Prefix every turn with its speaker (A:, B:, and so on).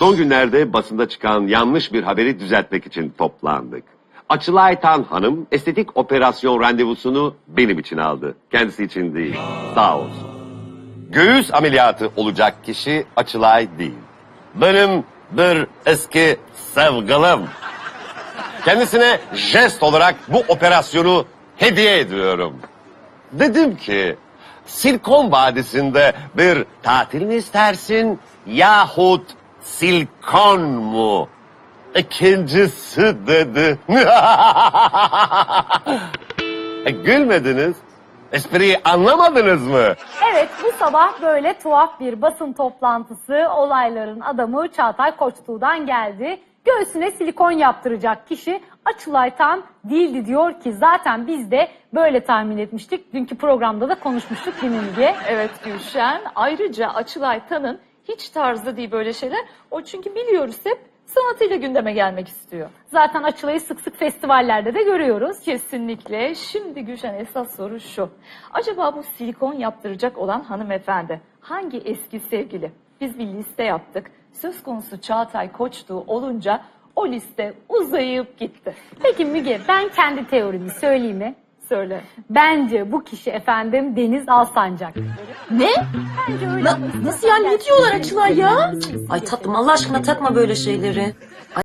A: Son günlerde basında çıkan yanlış bir haberi düzeltmek için toplandık. Açılay Tan Hanım estetik operasyon randevusunu benim için aldı. Kendisi için değil. Sağ olsun. Göğüs ameliyatı olacak kişi Açılay değil. Benim bir eski sevgilim. Kendisine jest olarak bu operasyonu hediye ediyorum. Dedim ki Silikon Vadisi'nde bir tatil mi istersin yahut silikon mu? İkincisi dedi. E, Gülmediniz. Espriyi anlamadınız mı?
B: Evet bu sabah böyle tuhaf bir basın toplantısı olayların adamı Çağatay Koçtuğ'dan geldi. Göğsüne silikon yaptıracak kişi Açılay Tan değildi diyor ki zaten biz de böyle tahmin etmiştik. Dünkü programda da konuşmuştuk Müge?
C: Evet Gülşen. Ayrıca Açılay Tan'ın hiç tarzı değil böyle şeyler. O çünkü biliyoruz hep sanatıyla gündeme gelmek istiyor.
B: Zaten Açılay'ı sık sık festivallerde de görüyoruz.
C: Kesinlikle. Şimdi Gülşen esas soru şu. Acaba bu silikon yaptıracak olan hanımefendi hangi eski sevgili? Biz bir liste yaptık. Söz konusu Çağatay Koçtuğ olunca o liste uzayıp gitti.
B: Peki Müge ben kendi teorimi söyleyeyim mi?
C: Söyle.
B: Bence bu kişi efendim Deniz Alsancak.
D: Ne?
B: Bence öyle.
D: Na- nasıl yani ne diyorlar Açılay ya? Ay tatlım Allah aşkına takma böyle şeyleri.